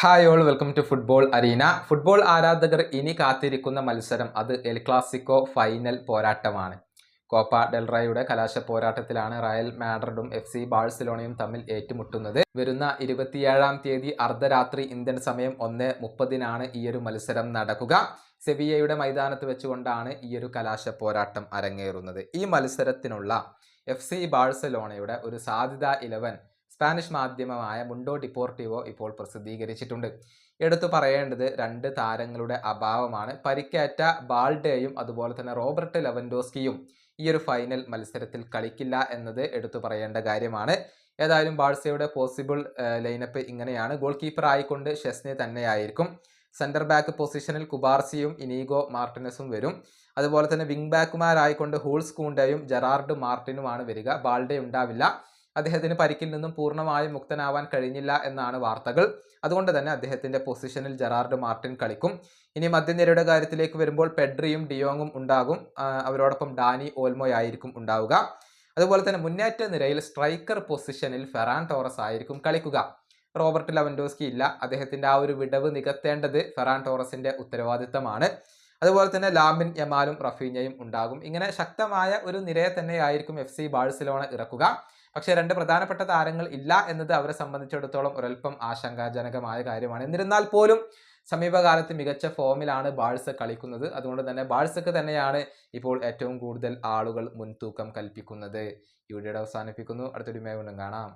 Hi all welcome to football arena football ആരാധകർ ഇനി കാത്തിരിക്കുന്ന മത്സരം അത് എൽ ക്ലാസിക്കോ ഫൈനൽ പോരാട്ടമാണ്. കോപ്പ ഡെൽറായുടെ കലാശ പോരാട്ടത്തിലാണ് റയൽ മാഡ്രിഡും എഫ് സി ബാഴ്സലോണയും തമ്മിൽ ഏറ്റുമുട്ടുന്നത്. വരുന്ന ഇരുപത്തിയേഴാം തീയതി അർദ്ധരാത്രി ഇന്ത്യൻ സമയം ഒന്ന് മുപ്പതിനാണ് ഈ ഒരു മത്സരം നടക്കുക. സെവിയയുടെ മൈതാനത്ത് വെച്ചുകൊണ്ടാണ് ഈയൊരു കലാശ പോരാട്ടം അരങ്ങേറുന്നത്. ഈ മത്സരത്തിനുള്ള എഫ് സി ബാഴ്സലോണയുടെ ഒരു സാധ്യതാ ഇലവൻ സ്പാനിഷ് മാധ്യമമായ മുണ്ടോ ഡിപ്പോർട്ടിവോ ഇപ്പോൾ പ്രസിദ്ധീകരിച്ചിട്ടുണ്ട്. എടുത്തു പറയേണ്ടത് രണ്ട് താരങ്ങളുടെ അഭാവമാണ്. പരിക്കേറ്റ ബാൾഡേയും അതുപോലെ തന്നെ റോബർട്ട് ലെവൻഡോസ്കിയും ഈ ഒരു ഫൈനൽ മത്സരത്തിൽ കളിക്കില്ല എന്നത് എടുത്തു പറയേണ്ട കാര്യമാണ്. ഏതായാലും ബാഴ്സയുടെ പോസിബിൾ ലൈനപ്പ് ഇങ്ങനെയാണ്. ഗോൾ കീപ്പർ ആയിക്കൊണ്ട് ഷെസ്നെ തന്നെയായിരിക്കും. സെന്റർ ബാക്ക് പൊസിഷനിൽ കുബാർസിയും ഇനീഗോ മാർട്ടിനസും വരും. അതുപോലെ തന്നെ വിങ് ബാക്കുമാരായിക്കൊണ്ട് ഹൂൾസ് കൂണ്ടയും ജെറാർഡ് മാർട്ടിനുമാണ് വരിക. ബാൾഡേ ഉണ്ടാവില്ല. അദ്ദേഹത്തിന് പരിക്കിൽ നിന്നും പൂർണമായും മുക്തനാവാൻ കഴിഞ്ഞില്ല എന്നാണ് വാർത്തകൾ. അതുകൊണ്ട് തന്നെ അദ്ദേഹത്തിന്റെ പൊസിഷനിൽ ജെറാർഡ് മാർട്ടിൻ കളിക്കും. ഇനി മധ്യനിരയുടെ കാര്യത്തിലേക്ക് വരുമ്പോൾ പെഡ്രിയും ഡിയോങ്ങും ഉണ്ടാകും. അവരോടൊപ്പം ഡാനി ഓൽമോയ് ആയിരിക്കും ഉണ്ടാവുക. അതുപോലെ തന്നെ മുന്നേറ്റ നിരയിൽ സ്ട്രൈക്കർ പൊസിഷനിൽ ഫെറാൻ ടോറസ് ആയിരിക്കും കളിക്കുക. റോബർട്ട് ലവൻഡോസ്കി ഇല്ല. അദ്ദേഹത്തിന്റെ ആ ഒരു വിടവ് നികത്തേണ്ടത് ഫെറാൻ ടോറസിന്റെ ഉത്തരവാദിത്തമാണ്. അതുപോലെ തന്നെ ലാമിൻ യമാലും റഫീനയും ഉണ്ടാകും. ഇങ്ങനെ ശക്തമായ ഒരു നിരയെ തന്നെയായിരിക്കും എഫ് സി ബാഴ്സലോണ ഇറക്കുക. പക്ഷേ രണ്ട് പ്രധാനപ്പെട്ട താരങ്ങൾ ഇല്ല എന്നത് അവരെ സംബന്ധിച്ചിടത്തോളം ഒരൽപ്പം ആശങ്കാജനകമായ കാര്യമാണ്. എന്നിരുന്നാൽ പോലും സമീപകാലത്ത് മികച്ച ഫോമിലാണ് ബാഴ്സ കളിക്കുന്നത്. അതുകൊണ്ട് തന്നെ ബാഴ്സക്ക് തന്നെയാണ് ഇപ്പോൾ ഏറ്റവും കൂടുതൽ ആളുകൾ മുൻതൂക്കം കൽപ്പിക്കുന്നത്. ഈ വീഡിയോയുടെ അവസാനിപ്പിക്കുന്നു. അടുത്തൊരു മേ വീണ്ടും കാണാം.